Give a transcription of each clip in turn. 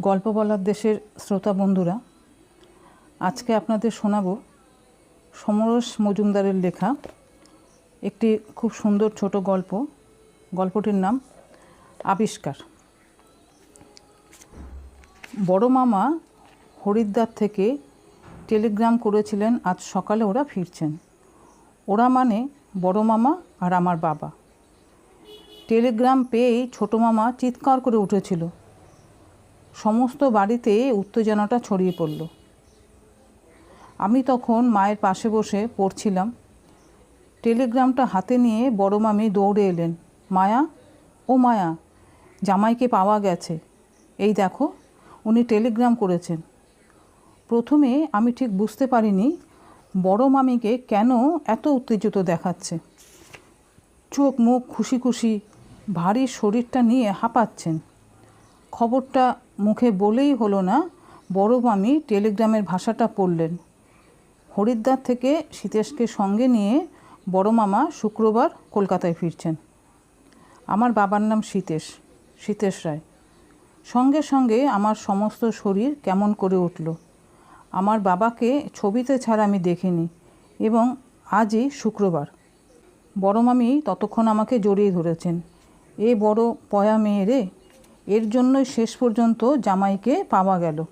গল্প বলার দেশের শ্রোতা বন্ধুরা, আজকে আপনাদের শোনাব সমরস মজুমদারের লেখা, একটি খুব সুন্দর ছোট গল্প, গল্পটির নাম আবিষ্কার। বড় মামা হরিদ্বার থেকে টেলিগ্রাম করেছিলেন, আজ সকালে ওরা ফিরছেন। ওরা মানে বড় মামা আর আমার বাবা। টেলিগ্রাম পেয়েই ছোটো মামা চিৎকার করে উঠেছিল। সমস্ত বাড়িতে উত্তেজনাটা ছড়িয়ে পড়ল। আমি তখন মায়ের পাশে বসে পড়ছিলাম। টেলিগ্রামটা হাতে নিয়ে বড় মামি দৌড়ে এলেন। মায়া? ও মায়া, জামাইকে পাওয়া গেছে। এই দেখো, উনি টেলিগ্রাম করেছেন। প্রথমে আমি ঠিক বুঝতে পারিনি বড় মামিকে কেন এত উত্তেজিত দেখাচ্ছে। চোখ মুখ খুশি খুশি, ভারী শরীরটা নিয়ে হাঁপাচ্ছেন। খবরটা মুখে বলেই হলো না বড় মামি টেলিগ্রামের ভাষাটা পড়লেন। হরিদ্বার থেকে সীতেশকে সঙ্গে নিয়ে বড় মামা শুক্রবার কলকাতায় ফিরছেন। আমার বাবার নাম সীতেশ সীতেশ রায়। সঙ্গে সঙ্গে আমার সমস্ত শরীর কেমন করে উঠল। আমার বাবাকে ছবিতে ছাড়া আমি দেখিনি এবং আজই শুক্রবার। বড় মামি ততক্ষণ আমাকে জড়িয়ে ধরেছেন। এ বড় পয়া মেয়ে রে। এর জন্যই শেষ পর্যন্ত জামাইকে পাওয়া গেল।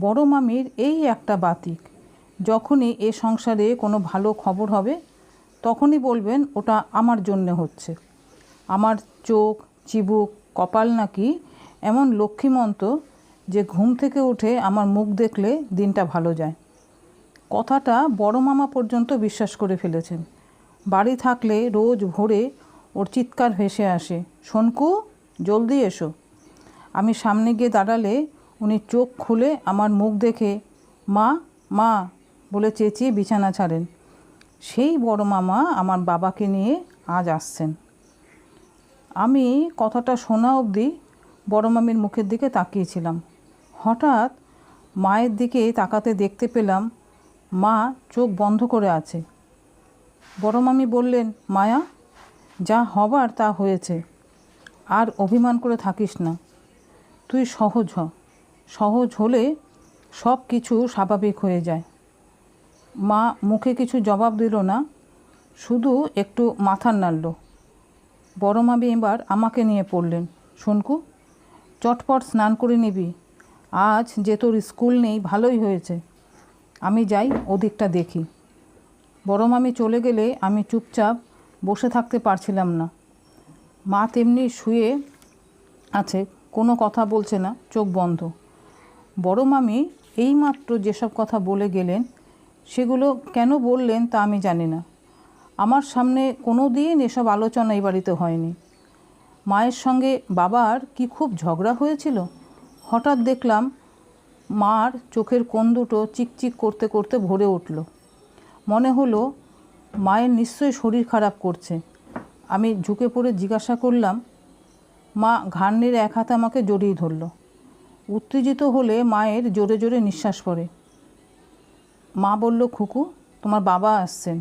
বড় মামির এই একটা বাতিক। যখনই এ সংসারে কোনো ভালো খবর হবে, তখনই বলবেন, ওটা আমার জন্যে হচ্ছে। আমার চোখ, চিবুক, কপাল নাকি এমন লক্ষ্মীমন্ত যে ঘুম থেকে উঠে আমার মুখ দেখলে দিনটা ভালো যায়। কথাটা বড় মামা পর্যন্ত বিশ্বাস করে ফেলেছেন। বাড়ি থাকলে রোজ ভোরে ওর চিৎকার ভেসে আসে, শোনকু জলদি এসো। আমি সামনে গিয়ে দাঁড়ালে উনি চোখ খুলে আমার মুখ দেখে, মা মা, বলে চেঁচিয়ে বিছানা ছাড়েন। সেই বড় মামা আমার বাবাকে নিয়ে আজ আসছেন। আমি কথাটা শোনা অবধি বড় মামির মুখের দিকে তাকিয়েছিলাম। হঠাৎ মায়ের দিকে তাকাতে দেখতে পেলাম, মা চোখ বন্ধ করে আছে। বড় মামি বললেন, মায়া, যা হবার তা হয়েছে। আর অভিমান করে থাকিস না। তুই সহজ হ। সহজ হলে সব কিছু স্বাভাবিক হয়ে যায়। মা মুখে কিছু জবাব দিল না, শুধু একটু মাথার নাড়ল। বড় মামি এবার আমাকে নিয়ে পড়লেন। শোনকু, চটপট স্নান করে নিবি। আজ যে তোর স্কুল নেই, ভালোই হয়েছে। আমি যাই ওদিকটা দেখি। বড় মামি চলে গেলে আমি চুপচাপ বসে থাকতে পারছিলাম না। মা তেমনি শুয়ে আছে, কোনো কথা বলছে না, চোখ বন্ধ। বড় মামি এইমাত্র যেসব কথা বলে গেলেন, সেগুলো কেন বললেন তা আমি জানি না। আমার সামনে কোনো দিন এসব আলোচনা এই বাড়িতে হয়নি। মায়ের সঙ্গে বাবার কি খুব ঝগড়া হয়েছিল? হঠাৎ দেখলাম মার চোখের কোণ দুটো চিকচিক করতে করতে ভরে উঠল। মনে হলো মায়ের নিশ্চয়ই শরীর খারাপ করছে। আমি ঝুঁকে পড়ে জিজ্ঞাসা করলাম, মা, ঘাড়নির এক হাতে আমাকে জড়িয়ে ধরল। উত্তেজিত হলে মায়ের জোরে জোরে নিঃশ্বাস পড়ে। মা বলল, খুকু, তোমার বাবা আসছেন।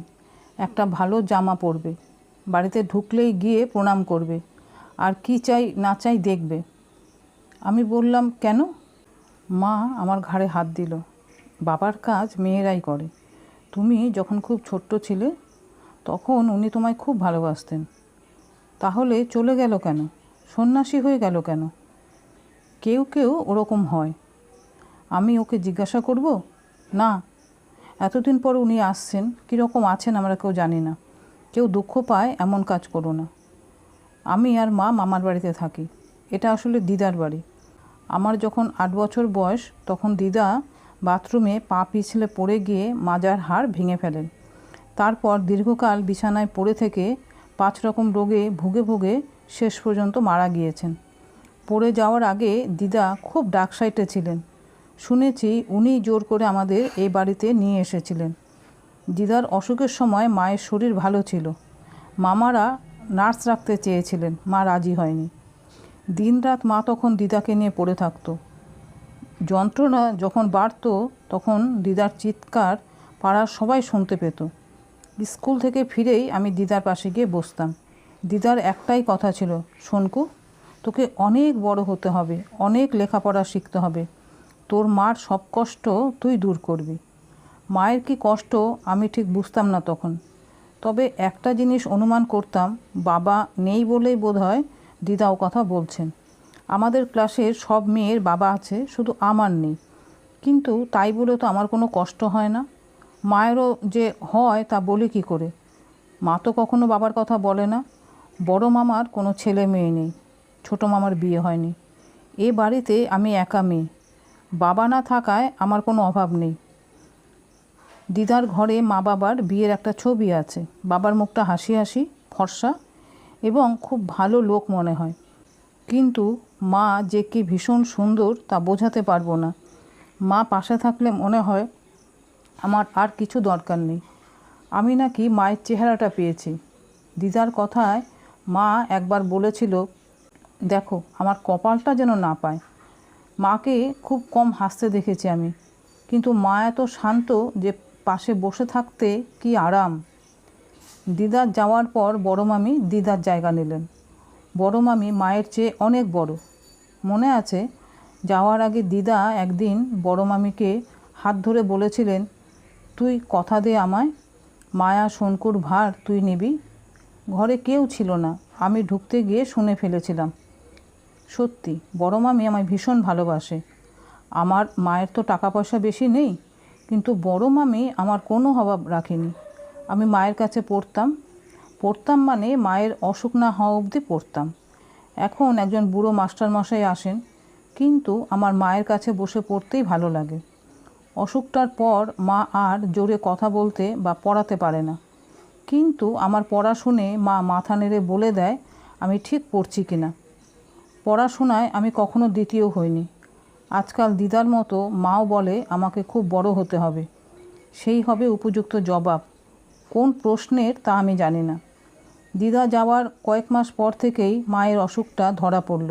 একটা ভালো জামা পরবে। বাড়িতে ঢুকলেই গিয়ে প্রণাম করবে। আর কি চাই না চাই দেখবে। আমি বললাম, কেন? মা আমার ঘাড়ে হাত দিল, বাবার কাজ মেয়েরাই করে। তুমি যখন খুব ছোট্ট ছিলে তখন উনি তোমায় খুব ভালোবাসতেন। তাহলে চলে গেল কেন? সন্ন্যাসী হয়ে গেল কেন? কেউ কেউ ওরকম হয়। আমি ওকে জিজ্ঞাসা করব? না। এতদিন পর উনি আসছেন, কীরকম আছেন আমরা কেউ জানি না। কেউ দুঃখ পায়, এমন কাজ করো না। আমি আর মা মামার বাড়িতে থাকি। এটা আসলে দিদার বাড়ি। আমার যখন আট বছর বয়স, তখন দিদা বাথরুমে পা পিছলে পড়ে গিয়ে মাজার হাড় ভেঙে ফেলেন। তারপর দীর্ঘকাল বিছানায় পড়ে থেকে পাঁচ রকম রোগে ভুগে ভুগে শেষ পর্যন্ত মারা গিয়েছেন। পড়ে যাওয়ার আগে দিদা খুব ডাক সাইটে ছিলেন। শুনেছি উনি জোর করে আমাদের এই বাড়িতে নিয়ে এসেছিলেন। দিদার অসুখের সময় মায়ের শরীর ভালো ছিল। মামারা নার্স রাখতে চেয়েছিলেন, মা রাজি হয়নি। দিনরাত মা তখন দিদাকে নিয়ে পড়ে থাকতো। যন্ত্রণা যখন বাড়তো, তখন দিদার চিৎকার পাড়ার সবাই শুনতে পেত। স্কুল থেকে ফিরেই আমি দিদার পাশে গিয়ে বসতাম। দিদার একটাই কথা ছিল, শোনকু, তোকে অনেক বড় হতে হবে, অনেক লেখাপড়া শিখতে হবে। তোর মার সব কষ্ট তুই দূর করবি। মায়ের কি কষ্ট আমি ঠিক বুঝতাম না তখন। তবে একটা জিনিস অনুমান করতাম, বাবা নেই বলেই বোধ হয় দিদাও কথা বলছেন। আমাদের ক্লাসের সব মেয়ের বাবা আছে, শুধু আমার নেই। কিন্তু তাই বলে তো আমার কোনো কষ্ট হয় না। মায়েরও যে হয় তা বলে কী করে? মা তো কখনো বাবার কথা বলে না। বড় মামার কোনো ছেলে মেয়ে নেই। ছোটো মামার বিয়ে হয়নি। এ বাড়িতে আমি একা মেয়ে। বাবা না থাকায় আমার কোনো অভাব নেই। দিদার ঘরে মা বাবার বিয়ের একটা ছবি আছে। বাবার মুখটা হাসি হাসি, ফর্সা এবং খুব ভালো লোক মনে হয়। কিন্তু মা যে কি ভীষণ সুন্দর তা বোঝাতে পারব না। মা পাশে থাকলে মনে হয় আমার আর কিছু দরকার নেই। আমি নাকি মায়ের চেহারাটা পেয়েছি। দিদার কথায় মা একবার বলেছিল, দেখো, আমার কপালটা যেন না পায়। মাকে খুব কম হাসতে দেখেছি আমি। কিন্তু মা এত শান্ত যে পাশে বসে থাকতে কি আরাম। দিদার যাওয়ার পর বড় মামি দিদার জায়গা নিলেন। বড় মামি মায়ের চেয়ে অনেক বড়। মনে আছে, যাওয়ার আগে দিদা একদিন বড় মামিকে হাত ধরে বলেছিলেন তুই কথা দে আমায়। মায়া, শঙ্কুর ভার তুই নিবি। ঘরে কেউ ছিল না। আমি ঢুকতে গিয়ে শুনে ফেলেছিলাম। সত্যি, বড় মামি আমায় ভীষণ ভালোবাসে। আমার মায়ের তো টাকা পয়সা বেশি নেই, কিন্তু বড় মামি আমার কোনো অভাব রাখেনি। আমি মায়ের কাছে পড়তাম। পড়তাম মানে মায়ের অসুখ না হওয়া অবধি পড়তাম। এখন একজন বুড়ো মাস্টারমশাই আসেন, কিন্তু আমার মায়ের কাছে বসে পড়তেই ভালো লাগে। অসুখটার পর মা আর জোরে কথা বলতে বা পড়াতে পারে না। কিন্তু আমার পড়া শুনে মা মাথা নেড়ে বলে দেয়, আমি ঠিক পড়ছি কিনা পড়াশোনায় আমি কখনো দ্বিতীয় হইনি। আজকাল দিদার মতো মাও বলে আমাকে খুব বড় হতে হবে। সেই হবে উপযুক্ত জবাব। কোন প্রশ্নের তা আমি জানি না। দিদা যাওয়ার কয়েক মাস পর থেকেই মায়ের অসুখটা ধরা পড়ল।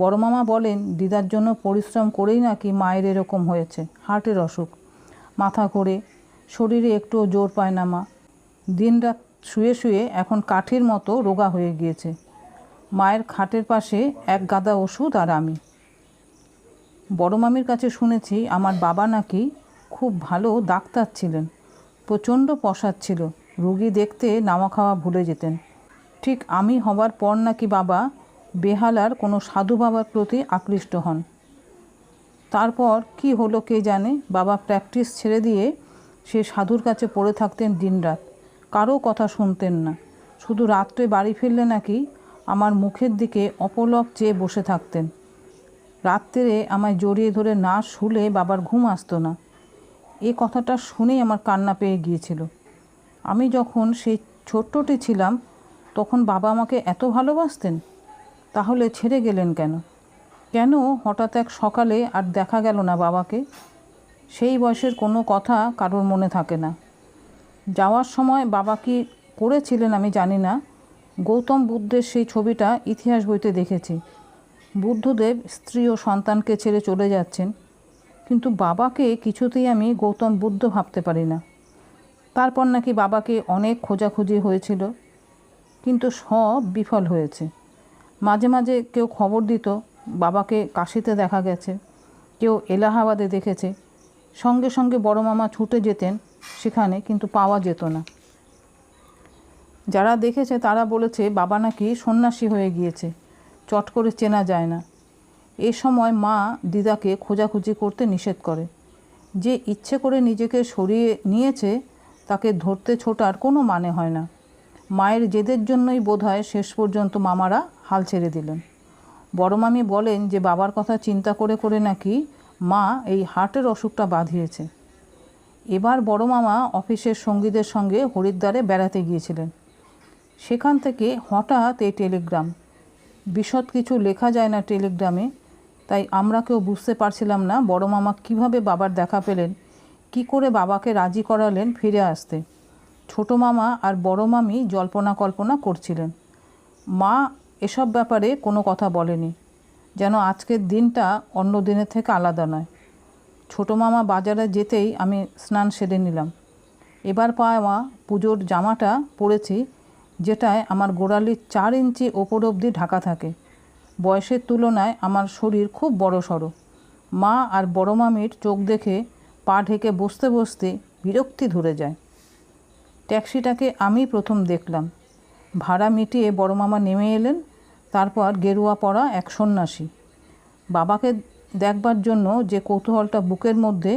বড় মামা বলেন, দিদার জন্য পরিশ্রম করেই নাকি মায়ের এরকম হয়েছে, হার্টের অসুখ। মাথা করে শরীরে একটুও জোর পায় না মা। দিনরাত শুয়ে শুয়ে এখন কাঠের মতো রোগা হয়ে গিয়েছে। মায়ের খাটের পাশে এক গাদা ওষুধ আর আমি। বড় মামির কাছে শুনেছি, আমার বাবা নাকি খুব ভালো ডাক্তার ছিলেন, প্রচণ্ড পশাদ ছিল, রুগী দেখতে নামা খাওয়া ভুলে যেতেন। ঠিক আমি হবার পর নাকি বাবা বেহালার কোনো সাধু বাবার প্রতি আকৃষ্ট হন। তারপর কি হলো কে জানে? বাবা প্র্যাকটিস ছেড়ে দিয়ে সে সাধুর কাছে পড়ে থাকতেন দিনরাত। কারও কথা শুনতেন না। শুধু রাত্রে বাড়ি ফিরলে নাকি আমার মুখের দিকে অপলক চেয়ে বসে থাকতেন। রাত্রে আমায় জড়িয়ে ধরে না শুলে বাবার ঘুম আসতো না। এ কথাটা শুনেই আমার কান্না পেয়ে গিয়েছিল। আমি যখন সেই ছোট্টটি ছিলাম, তখন বাবা আমাকে এত ভালোবাসতেন? তাহলে ছেড়ে গেলেন কেন? কেন হঠাৎ এক সকালে আর দেখা গেল না বাবাকে? সেই বয়সের কোনো কথা কারোর মনে থাকে না। যাওয়ার সময় বাবা কি করেছিলেন আমি জানি না। গৌতম বুদ্ধের সেই ছবিটা ইতিহাস বইতে দেখেছি। বুদ্ধদেব স্ত্রী ও সন্তানকে ছেড়ে চলে যাচ্ছেন। কিন্তু বাবাকে কিছুতেই আমি গৌতম বুদ্ধ ভাবতে পারি না। তারপর নাকি বাবাকে অনেক খোঁজাখুঁজি হয়েছিল। কিন্তু সব বিফল হয়েছে। মাঝে মাঝে কেউ খবর দিত, বাবাকে কাশিতে দেখা গেছে, কেউ এলাহাবাদে দেখেছে। সঙ্গে সঙ্গে বড় মামা ছুটে যেতেন সেখানে, কিন্তু পাওয়া যেত না। যারা দেখেছে তারা বলেছে, বাবা নাকি সন্ন্যাসী হয়ে গিয়েছে, চট করে চেনা যায় না। এ সময় মা দিদাকে খোঁজাখুঁজি করতে নিষেধ করে। যে ইচ্ছে করে নিজেকে সরিয়ে নিয়েছে, তাকে ধরতে ছোটার কোনো মানে হয় না। মায়ের জেদের জন্যই বোধহয় শেষ পর্যন্ত মামারা হাল ছেড়ে দিলেন। বড় মামি বলেন যে, বাবার কথা চিন্তা করে করে নাকি মা এই হার্টের অসুখটা বাঁধিয়েছে। এবার বড় মামা অফিসের সঙ্গীদের সঙ্গে হরিদ্বারে বেড়াতে গিয়েছিলেন। সেখান থেকে হঠাৎ এই টেলিগ্রাম, বিশদ কিছু লেখা যায় না টেলিগ্রামে, তাই আমরা কেউ বুঝতে পারছিলাম না বড় মামা কীভাবে বাবার দেখা পেলেন, কি করে বাবাকে রাজি করালেন ফিরে আসতে। ছোট মামা আর বড় মামি জল্পনা কল্পনা করছিলেন। মা এসব ব্যাপারে কোনো কথা বলেনি, যেন আজকের দিনটা অন্য দিনের থেকে আলাদা নয়। ছোটো মামা বাজারে যেতেই আমি স্নান সেরে নিলাম। এবার পাওয়া পুজোর জামাটা পরেছি, যেটায় আমার গোড়ালির চার ইঞ্চি ওপর অবধি ঢাকা থাকে। বয়সের তুলনায় আমার শরীর খুব বড় সড়ো মা আর বড় মামির চোখ দেখে পা ঢেকে বসতে বসতে বিরক্তি ধরে যায়। ট্যাক্সিটাকে আমি প্রথম দেখলাম। ভাড়া মিটিয়ে বড় মামা নেমে এলেন তারপর গেরুয়া পরা এক সন্ন্যাসী। বাবাকে দেখবার জন্য যে কৌতূহলটা বুকের মধ্যে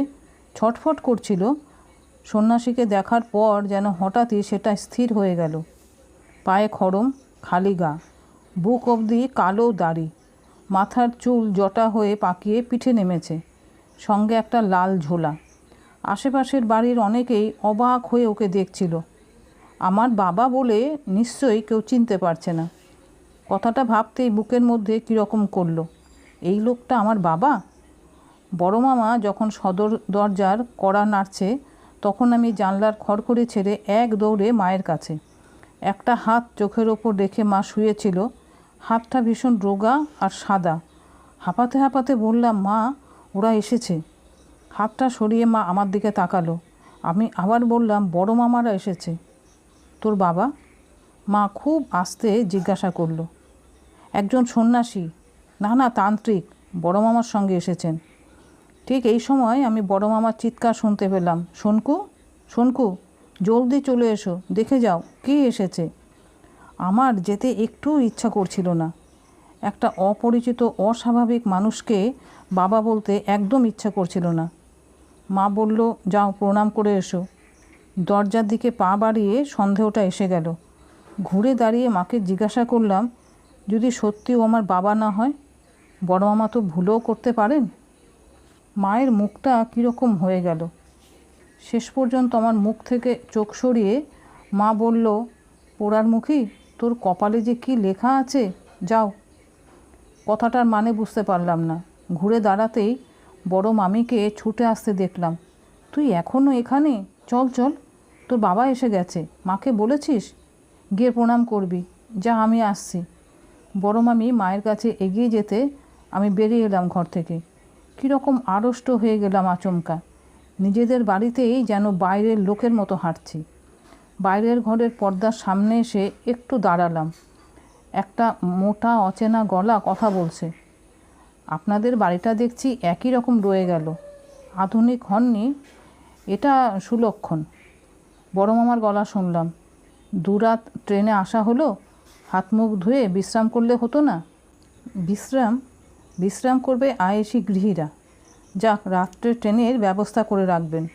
ছটফট করছিল, সন্ন্যাসীকে দেখার পর যেন হঠাৎই সেটা স্থির হয়ে গেল। পায়ে খড়ম, খালি গা, বুক অবধি কালো দাড়ি, মাথার চুল জটা হয়ে পাকিয়ে পিঠে নেমেছে, সঙ্গে একটা লাল ঝোলা। আশেপাশের বাড়ির অনেকেই অবাক হয়ে ওকে দেখছিল। আমার বাবা বলে নিশ্চয়ই কেউ চিনতে পারছে না। কথাটা ভাবতেই বুকের মধ্যে কীরকম করল, এই লোকটা আমার বাবা? বড় মামা, যখন সদর দরজার কড়া নাড়ছে, তখন আমি জানলার খড়খড়ি ছেড়ে এক দৌড়ে মায়ের কাছে। একটা হাত চোখের ওপর রেখে মা শুয়েছিল, হাতটা ভীষণ রোগা আর সাদা। হাঁপাতে হাঁপাতে বললাম, মা, ওরা এসেছে। হাতটা সরিয়ে মা আমার দিকে তাকালো। আমি আবার বললাম, বড় মামারা এসেছে। তোর বাবা? মা খুব আস্তে জিজ্ঞাসা করল একজন সন্ন্যাসী। না না, তান্ত্রিক, বড় মামার সঙ্গে এসেছেন। ঠিক এই সময় আমি বড় মামার চিৎকার শুনতে পেলাম। শোনকু শোনকু জলদি চলে এসো, দেখে যাও, কে এসেছে? আমার যেতে একটু ইচ্ছা করছিল না। একটা অপরিচিত, অস্বাভাবিক মানুষকে বাবা বলতে একদম ইচ্ছা করছিল না। মা বলল, যাও, প্রণাম করে এসো। দরজার দিকে পা বাড়িয়ে সন্দেহটা এসে গেল। ঘুরে দাঁড়িয়ে মাকে জিজ্ঞাসা করলাম যদি সত্যি ও আমার বাবা না হয়, বড় মামা তো ভুলও করতে পারেন? মায়ের মুখটা কীরকম হয়ে গেল? শেষ পর্যন্ত আমার মুখ থেকে চোখ সরিয়ে মা বলল, পোড়ার মুখী, তোর কপালে যে কি লেখা আছে? যাও। কথাটার মানে বুঝতে পারলাম না। ঘুরে দাঁড়াতেই বড় মামিকে ছুটে আসতে দেখলাম। তুই এখনও এখানে? চল চল। তোর বাবা এসে গেছে। মাকে বলেছিস? গিয়ে প্রণাম করবি। যা, আমি আসছি। বড় মামি মায়ের কাছে এগিয়ে যেতে আমি বেরিয়ে এলাম ঘর থেকে। কীরকম আড়ষ্ট হয়ে গেলাম আচমকা। নিজেদের বাড়িতেই যেন বাইরের লোকের মতো হাঁটছি। বাইরের ঘরের পর্দার সামনে এসে একটু দাঁড়ালাম। একটা মোটা অচেনা গলা কথা বলছে, আপনাদের বাড়িটা দেখছি একই রকম রয়ে গেল। আধুনিক হননি, এটা সুলক্ষণ। বড় মামার গলা শুনলাম, দুরাত ট্রেনে আসা হলো? হাত মুখ ধুয়ে বিশ্রাম করলে হতো না? বিশ্রাম বিশ্রাম করবে আয়েসি গৃহীরা। যাক রাত্রে ট্রেনের ব্যবস্থা করে রাখবেন।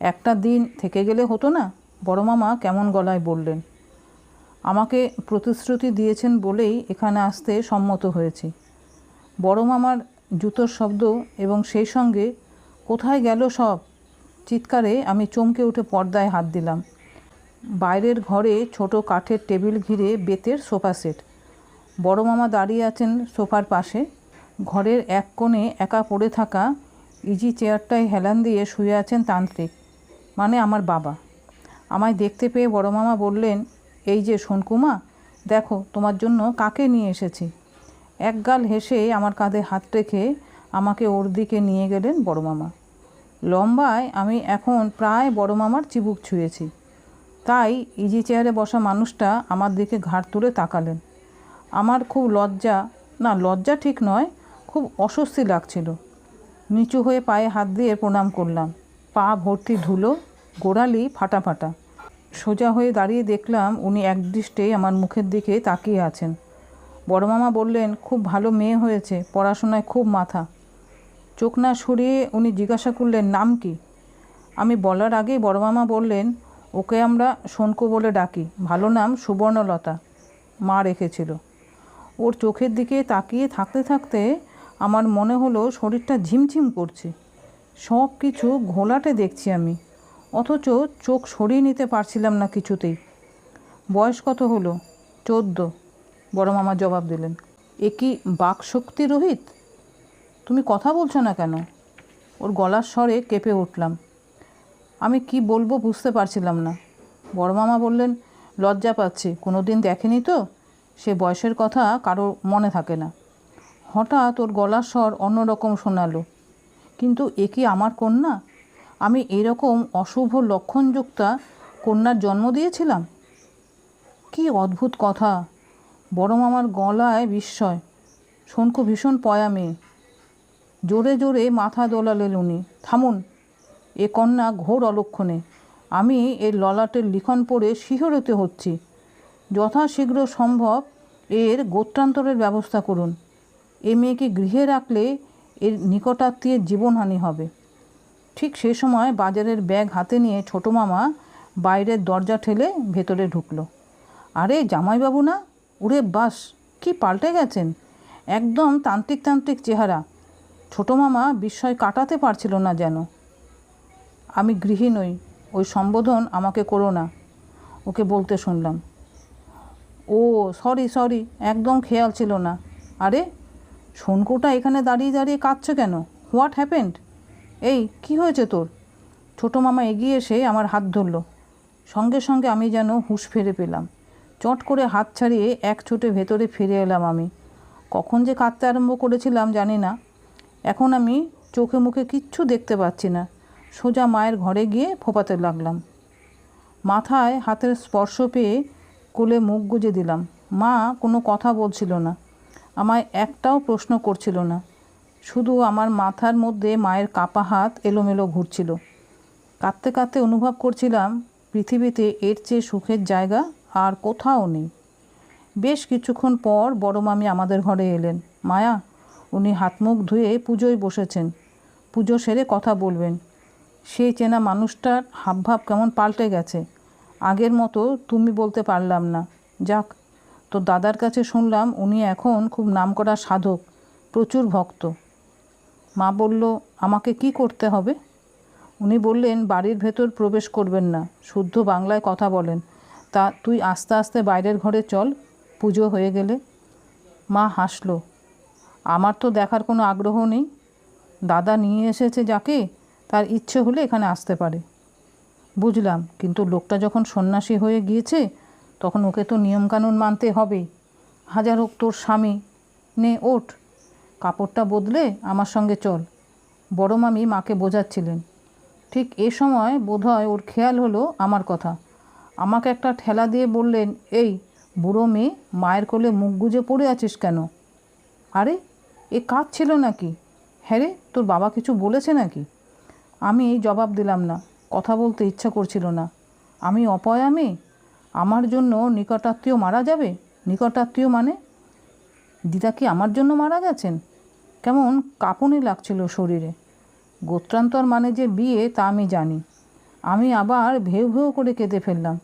একটা দিন থেকে গেলে হতো না? বড় মামা কেমন গলায় বললেন। আমাকে প্রতিশ্রুতি দিয়েছেন বলেই এখানে আসতে সম্মত হয়েছি। বড় মামার জুতোর শব্দ এবং সেই সঙ্গে, কোথায় গেল সব? চিৎকারে আমি চমকে উঠে পর্দায় হাত দিলাম। বাইরের ঘরে ছোট কাঠের টেবিল ঘিরে বেতের সোফা সেট। বড় মামা দাঁড়িয়ে আছেন সোফার পাশে। ঘরের এক কোণে একা পড়ে থাকা ইজি চেয়ারটায় হেলান দিয়ে শুয়ে আছেন তান্ত্রিক মানে আমার বাবা। আমায় দেখতে পেয়ে বড় মামা বললেন, এই যে সোনকুমা, দেখো তোমার জন্য কাকে নিয়ে এসেছি? একগাল হেসে আমার কাঁধে হাত রেখে আমাকে ওর দিকে নিয়ে গেলেন বড় মামা। লম্বায় আমি এখন প্রায় বড় মামার চিবুক ছুঁয়েছি। তাই ইজি চেয়ারে বসা মানুষটা আমার দিকে ঘাড় তুলে তাকালেন। আমার খুব লজ্জা, না, লজ্জা ঠিক নয়, খুব অস্বস্তি লাগছিল। নিচু হয়ে পায়ে হাত দিয়ে প্রণাম করলাম। পা ভর্তি ধুলো, গোড়ালি ফাটা ফাটা সোজা হয়ে দাঁড়িয়ে দেখলাম উনি একদৃষ্টে আমার মুখের দিকে তাকিয়ে আছেন। বড় মামা বললেন, খুব ভালো মেয়ে হয়েছে, পড়াশোনায় খুব মাথা। চোখ না সরিয়ে উনি জিজ্ঞাসা করলেন, নাম কি? আমি বলার আগেই বড় মামা বললেন ওকে আমরা শোনকো বলে ডাকি। ভালো নাম সুবর্ণলতা। মা রেখেছিল। ওর চোখের দিকে তাকিয়ে থাকতে থাকতে আমার মনে হলো শরীরটা ঝিমঝিম করছে। সব কিছু ঘোলাটে দেখছি আমি। অথচ চোখ সরিয়ে নিতে পারছিলাম না কিছুতেই। বয়স কত হলো? চোদ্দ। বড় মামা জবাব দিলেন। এ কি বাকশক্তি রোহিত? তুমি কথা বলছো না কেন? ওর গলার স্বরে কেঁপে উঠলাম। আমি কি বলব বুঝতে পারছিলাম না। বড় মামা বললেন, লজ্জা পাচ্ছি কোনো দিন দেখেনি তো? সে বয়সের কথা কারও মনে থাকে না। হঠাৎ ওর গলার স্বর অন্যরকম শোনালো। কিন্তু এ কি আমার কন্যা? আমি এরকম অশুভ লক্ষণযুক্তা কন্যার জন্ম দিয়েছিলাম? কি অদ্ভুত কথা! বড় মামার গলায় বিস্ময়। শঙ্কু ভীষণ পয়া মেয়ে। জোরে জোরে মাথা দোলালেন উনি। থামুন। এ কন্যা ঘোর অলক্ষণে। আমি এর ললাটের লিখন পড়ে শিহরিত হচ্ছি। যথাশীঘ্র সম্ভব এর গোত্রান্তরের ব্যবস্থা করুন। এ মেয়েকে গৃহে রাখলে এর নিকটাত্মীয়ের জীবনহানি হবে। ঠিক সে সময় বাজারের ব্যাগ হাতে নিয়ে ছোটো মামা বাইরের দরজা ঠেলে ভেতরে ঢুকলো। আরে জামাইবাবু না? উড়ে বাস, কি পাল্টে গেছেন? একদম তান্ত্রিক তান্ত্রিক চেহারা। ছোটো মামা বিস্ময় কাটাতে পারছিল না যেন। আমি গৃহী নই, ওই সম্বোধন আমাকে করো না। ওকে বলতে শুনলাম। ও সরি সরি একদম খেয়াল ছিল না। আরে শঙ্কুটা এখানে দাঁড়িয়ে দাঁড়িয়ে কাঁদছে কেন? হোয়াট হ্যাপেন্ড এই, কি হয়েছে তোর? ছোটো মামা এগিয়ে এসে আমার হাত ধরল। সঙ্গে সঙ্গে আমি যেন হুঁশ ফেরে পেলাম। চট করে হাত ছাড়িয়ে এক ছোটে ভেতরে ফিরে এলাম আমি। কখন যে কাঁদতে আরম্ভ করেছিলাম জানি না। এখন আমি চোখে মুখে কিচ্ছু দেখতে পাচ্ছি না। সোজা মায়ের ঘরে গিয়ে ফোপাতে লাগলাম। মাথায় হাতের স্পর্শ পেয়ে কোলে মুখ গুজে দিলাম। মা কোনো কথা বলছিল না, আমায় একটাও প্রশ্ন করছিল না। শুধু আমার মাথার মধ্যে মায়ের কাপা হাত এলোমেলো ঘুরছিল। কাঁদতে কাঁদতে অনুভব করছিলাম পৃথিবীতে এর চেয়ে সুখের জায়গা আর কোথাও নেই। বেশ কিছুক্ষণ পর বড় মামি আমাদের ঘরে এলেন। মায়া, উনি হাত মুখ ধুয়ে পুজোয় বসেছেন। পুজো সেরে কথা বলবেন। সেই চেনা মানুষটার হাবভাব কেমন পাল্টে গেছে? আগের মতো তুমি বলতে পারলাম না। যাক তো দাদার কাছে শুনলাম উনি এখন খুব নামকরা সাধক, প্রচুর ভক্ত। মা বলল, আমাকে কি করতে হবে? উনি বললেন, বাড়ির ভেতর প্রবেশ করবেন না। শুদ্ধ বাংলায় কথা বলেন। তা তুই আস্তে আস্তে বাইরের ঘরে চল, পুজো হয়ে গেলে। মা হাসলো, আমার তো দেখার কোনো আগ্রহ নেই। দাদা নিয়ে এসেছে যাকে তার ইচ্ছে হলে এখানে আসতে পারে। বুঝলাম, কিন্তু লোকটা যখন সন্ন্যাসী হয়ে গিয়েছে, তখন ওকে তো নিয়মকানুন মানতে হবে। হাজার হোক তোর স্বামী। নে, ওঠ। কাপড়টা বদলে আমার সঙ্গে চল। বড় মামি মাকে বোঝাচ্ছিলেন। ঠিক এ সময় বোধহয় ওর খেয়াল হলো আমার কথা। আমাকে একটা ঠেলা দিয়ে বললেন, এই, বুড়ো মেয়ে, মায়ের কোলে মুখ গুজে পড়ে আছিস কেন? আরে, এ কাজ ছিল নাকি? হ্যাঁ রে, তোর বাবা কিছু বলেছে নাকি? আমি জবাব দিলাম না, কথা বলতে ইচ্ছা করছিল না। আমি অপয়া আমার জন্য নিকটাত্মীয় মারা যাবে? নিকটাত্মীয় মানে? দিদা কি আমার জন্য মারা গেছেন? কেমন কাঁপুনি লাগছিল শরীরে। গোত্রান্তর মানে যে বিয়ে, তা আমি জানি। আমি আবার ভেউ ভেউ করে কেঁদে ফেললাম।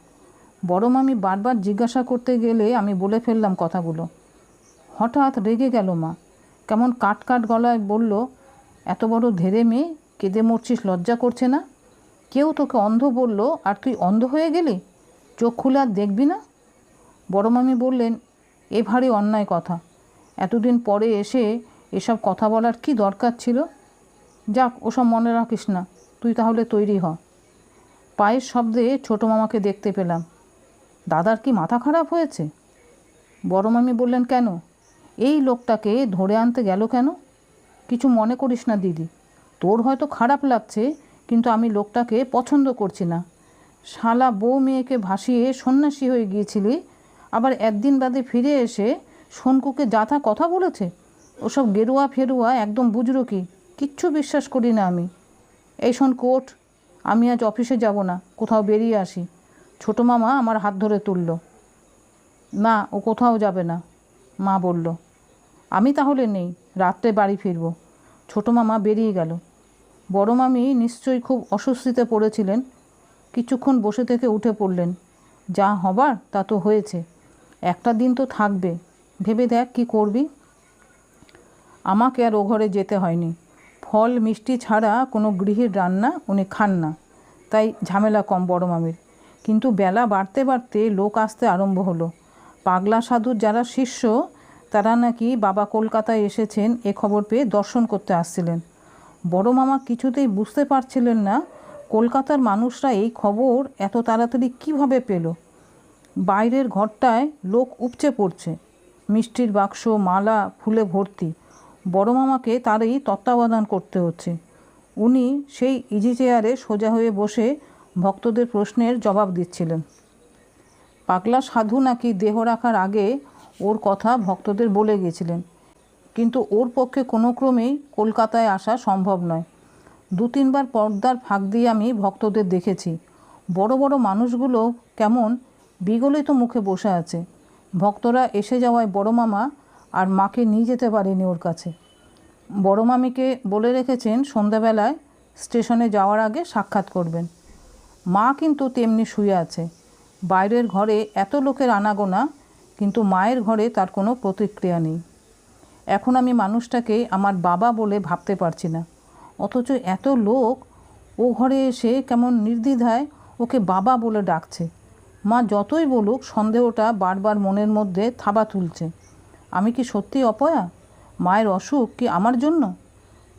বড় মামি বারবার জিজ্ঞাসা করতে গেলে আমি বলে ফেললাম কথাগুলো। হঠাৎ রেগে গেল মা। কেমন কাট কাট গলায় বলল, এত বড় ধেরে মেয়ে কেঁদে মরছিস, লজ্জা করছে না? কেউ তোকে অন্ধ বলল, আর তুই অন্ধ হয়ে গেলি? চোখ খুলে আর দেখবি না? বড় মামি বললেন, এ ভারী অন্যায় কথা। এতদিন পরে এসে এসব কথা বলার কি দরকার ছিল? যাক, ওসব মনে রাখিস না। তুই তাহলে তৈরি হ। পায়ের শব্দে ছোটো মামাকে দেখতে পেলাম। দাদার কি মাথা খারাপ হয়েছে? বড় মামি বললেন, কেন? এই লোকটাকে ধরে আনতে গেল কেন? কিছু মনে করিস না, দিদি। তোর হয়তো খারাপ লাগছে, কিন্তু আমি লোকটাকে পছন্দ করছি না। শালা বউ মেয়েকে ভাসিয়ে সন্ন্যাসী হয়ে গিয়েছিলি, আবার একদিন বাদে ফিরে এসে শঙ্কুকে যাথা কথা বলেছে? ওসব গেরুয়া ফেরুয়া একদম বুঝলো কি কিচ্ছু বিশ্বাস করি না আমি। এই শোন কোট, আমি আজ অফিসে যাব না, কোথাও বেরিয়ে আসি। ছোটো মামা আমার হাত ধরে তুলল। না, ও কোথাও যাবে না, মা বলল। আমি তাহলে নেই, রাত্রে বাড়ি ফিরব। ছোটো মামা বেরিয়ে গেল। বড় মামি নিশ্চয়ই খুব অস্বস্তিতে পড়েছিলেন। কিছুক্ষণ বসে থেকে উঠে পড়লেন। যা হবার তা তো হয়েছে। একটা দিন তো থাকবে। ভেবে দেখ কি করবি। আমাকে আর ও ঘরে যেতে হয়নি। ফল, মিষ্টি ছাড়া কোনো গৃহের রান্না উনি খান না। তাই ঝামেলা কম বড় মামির। কিন্তু বেলা বাড়তে বাড়তে লোক আসতে আরম্ভ হলো। পাগলা সাধুর যারা শিষ্য তারা নাকি বাবা কলকাতায় এসেছেন, এ খবর পেয়ে দর্শন করতে আসছিলেন। বড় মামা কিছুতেই বুঝতে পারছিলেন না কলকাতার মানুষরা এই খবর এত তাড়াতাড়ি কীভাবে পেল। বাইরের ঘরটায় লোক উপচে পড়ছে। মিষ্টির বাক্স, মালা, ফুলে ভর্তি। বড় মামাকে তারই তত্ত্বাবধান করতে হচ্ছে। উনি সেই ইজি চেয়ারে সোজা হয়ে বসে ভক্তদের প্রশ্নের জবাব দিচ্ছিলেন। পাগলা সাধু নাকি দেহ রাখার আগে ওর কথা ভক্তদের বলে গিয়েছিলেন কিন্তু ওর পক্ষে কোনো ক্রমেই কলকাতায় আসা সম্ভব নয়। দু তিনবার পর্দার ফাঁক দিয়ে আমি ভক্তদের দেখেছি। বড় বড় মানুষগুলো কেমন বিগলিত মুখে বসে আছে। ভক্তরা এসে যাওয়ায় বড় মামা আর মাকে নিয়ে যেতে পারেনি ওর কাছে। বড় মামিকে বলে রেখেছেন সন্ধ্যাবেলায় স্টেশনে যাওয়ার আগে সাক্ষাৎ করবেন। মা কিন্তু তেমনি শুয়ে আছে। বাইরের ঘরে এত লোকের আনাগোনা কিন্তু মায়ের ঘরে তার কোনো প্রতিক্রিয়া নেই। এখন আমি মানুষটাকে আমার বাবা বলে ভাবতে পারছি না। অথচ এত লোক ও ঘরে এসে কেমন নির্দ্বিধায় ওকে বাবা বলে ডাকছে। মা যতই বলুক সন্দেহটা বারবার মনের মধ্যে থাবা তুলছে। আমি কি সত্যি অপয়া? মায়ের অসুখ কি আমার জন্য?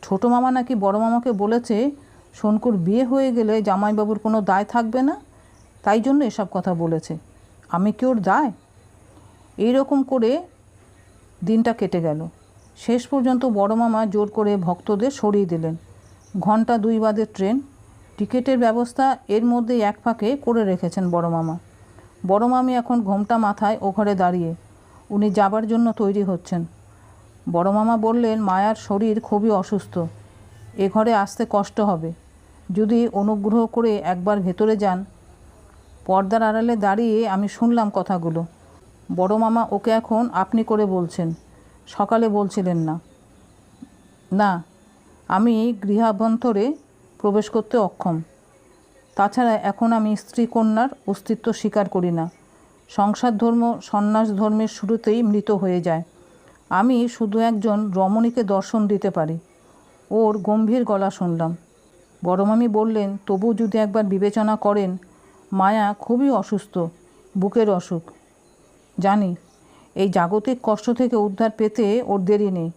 ছোটো মামা নাকি বড় মামাকে বলেছে শঙ্কুর বিয়ে হয়ে গেলে জামাইবাবুর কোনো দায় থাকবে না? তাই জন্য এসব কথা বলেছে। আমি কি ওর দায়? এইরকম করে দিনটা কেটে গেল। শেষ পর্যন্ত বড় মামা জোর করে ভক্তদের সরিয়ে দিলেন। ঘণ্টা দুই বাদে ট্রেন। টিকিটের ব্যবস্থা এর মধ্যে এক ফাঁকে করে রেখেছেন বড় মামা। বড় মামি এখন ঘোমটা মাথায় ও ঘরে দাঁড়িয়ে। উনি যাবার জন্য তৈরি হচ্ছেন। বড় মামা বললেন, মায়ার শরীর খুবই অসুস্থ। এ ঘরে আসতে কষ্ট হবে। যদি অনুগ্রহ করে একবার ভেতরে যান। পর্দার আড়ালে দাঁড়িয়ে আমি শুনলাম কথাগুলো। বড় মামা, ওকে এখন আপনি করে বলছেন। সকালে বলছিলেন না। না, আমি গৃহাভ্যন্তরে প্রবেশ করতে অক্ষম। তাছাড়া এখন আমি স্ত্রী কন্যার অস্তিত্ব স্বীকার করি না। সংসার ধর্ম, সন্ন্যাস ধর্মের শুরুতেই মৃত হয়ে যায়। আমি শুধু একজন রমণীকে দর্শন দিতে পারি। ওর গম্ভীর গলা শুনলাম। বড়মামি বললেন, তবু যদি একবার বিবেচনা করেন, মায়া খুবই অসুস্থ, বুকের অসুখ। জানি, এই জাগতিক কষ্ট থেকে উদ্ধার পেতে ওর দেরি নেই।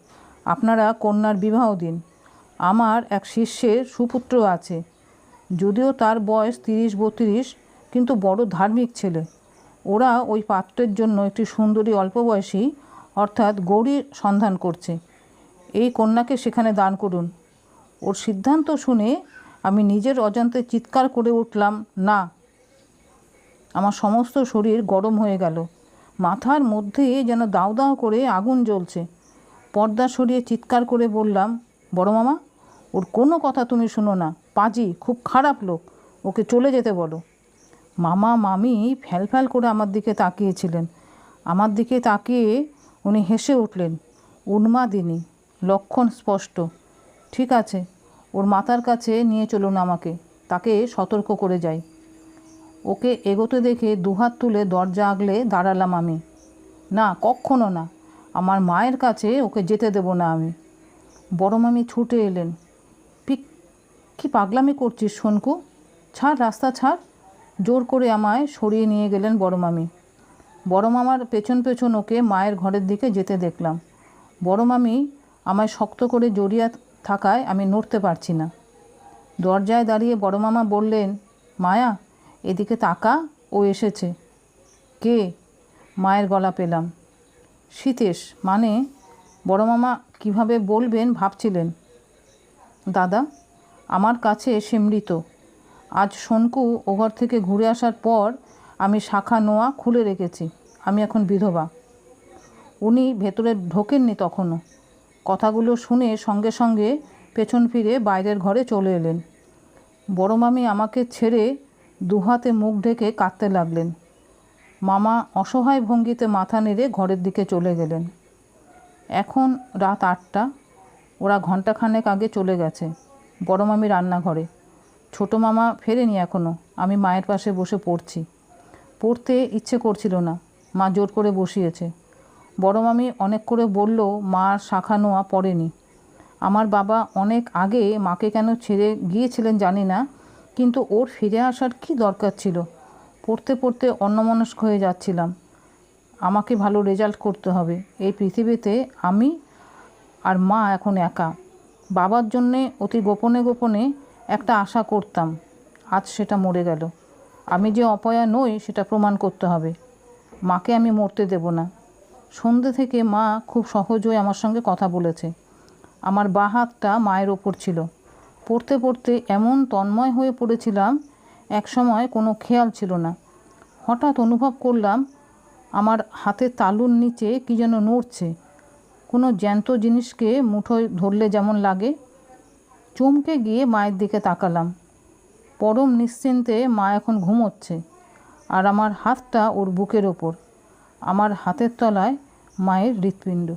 আপনারা কন্যার বিবাহ দিন। আমার এক শিষ্যের সুপুত্র আছে। যদিও তার বয়স তিরিশ বত্রিশ, কিন্তু বড় ধার্মিক ছেলে। ওরা ওই পাত্রের জন্য একটি সুন্দরী অল্প বয়সী অর্থাৎ গৌরীর সন্ধান করছে। এই কন্যাকে সেখানে দান করুন। ওর সিদ্ধান্ত শুনে আমি নিজের অজান্তে চিৎকার করে উঠলাম, না। আমার সমস্ত শরীর গরম হয়ে গেল। মাথার মধ্যে যেন দাও দাও করে আগুন জ্বলছে। পর্দা সরিয়ে চিৎকার করে বললাম, বড় মামা, ওর কোনো কথা তুমি শুনো না। পাজি, খুব খারাপ লোক। ওকে চলে যেতে বলো। মামা, মামি ফ্যাল ফ্যাল করে আমার দিকে তাকিয়েছিলেন। আমার দিকে তাকিয়ে উনি হেসে উঠলেন উন্মাদিনী লক্ষণ স্পষ্ট। ঠিক আছে, ওর মাথার কাছে নিয়ে চলুন আমাকে, তাকে সতর্ক করে যাই। ওকে এগোতে দেখে দুহাত তুলে দরজা আগলে দাঁড়ালাম আমি। না কখনো না। আমার মায়ের কাছে ওকে যেতে দেব না আমি। বড় মামি ছুটে এলেন। পিক কি পাগলামি করছিস শোনকু ছাড়, রাস্তা ছাড়। জোর করে আমায় সরিয়ে নিয়ে গেলেন বড় মামি। বড় মামার পেছন পেছন ওকে মায়ের ঘরের দিকে যেতে দেখলাম। বড় মামি আমায় শক্ত করে জড়িয়ে থাকায় আমি নড়তে পারছি না। দরজায় দাঁড়িয়ে বড় মামা বললেন, মায়া এদিকে তাকা, ও এসেছে। কে? মায়ের গলা পেলাম। শীতেশ মানে? বড় মামা কীভাবে বলবেন ভাবছিলেন। দাদা, আমার কাছে এসে মৃত। আজ শঙ্কু ও ঘর থেকে ঘুরে আসার পর আমি শাখা নোয়া খুলে রেখেছি। আমি এখন বিধবা। উনি ভেতরে ঢোকেননি তখনও। কথাগুলো শুনে সঙ্গে সঙ্গে পেছন ফিরে বাইরের ঘরে চলে এলেন। বড় মামি আমাকে ছেড়ে দুহাতে মুখ ঢেকে কাঁদতে লাগলেন। মামা অসহায় ভঙ্গিতে মাথা নেড়ে ঘরের দিকে চলে গেলেন। এখন রাত আটটা, ওরা ঘন্টাখানেক আগে চলে গেছে, বড় মামি রান্নাঘরে। ছোটো মামা ফেরেনি এখনও আমি মায়ের পাশে বসে পড়ছি। পড়তে ইচ্ছে করছিল না, মা জোর করে বসিয়েছে। বড় মামি অনেক করে বলল মার শাখা নোয়া পড়েনি। আমার বাবা অনেক আগে মাকে কেন ছেড়ে গিয়েছিলেন জানি না কিন্তু ওর ফিরে আসার কি দরকার ছিল? পড়তে পড়তে অন্যমনস্ক হয়ে যাচ্ছিলাম। আমাকে ভালো রেজাল্ট করতে হবে। এই পৃথিবীতে আমি আর মা এখন একা। বাবার জন্যে, অতি গোপনে গোপনে একটা আশা করতাম। আজ সেটা মরে গেল। আমি যে অপয়া নই, সেটা প্রমাণ করতে হবে। মাকে আমি মরতে দেব না। সন্ধে থেকে মা খুব সহজ হয়ে আমার সঙ্গে কথা বলেছে। আমার বাঁ হাতটা মায়ের ওপর ছিল। পড়তে পড়তে এমন তন্ময় হয়ে পড়েছিলাম, একসময় কোনো খেয়াল ছিল না। হঠাৎ অনুভব করলাম, আমার হাতের তালুর নিচে কী যেন নড়ছে। কোনো জ্যান্ত জিনিসকে মুঠোয় ধরলে যেমন লাগে। চমকে গিয়ে মায়ের দিকে তাকালাম। পরম নিশ্চিন্তে মা এখন ঘুমোচ্ছে আর আমার হাতটা ওর বুকের ওপর। আমার হাতের তলায় মায়ের হৃৎপিণ্ড।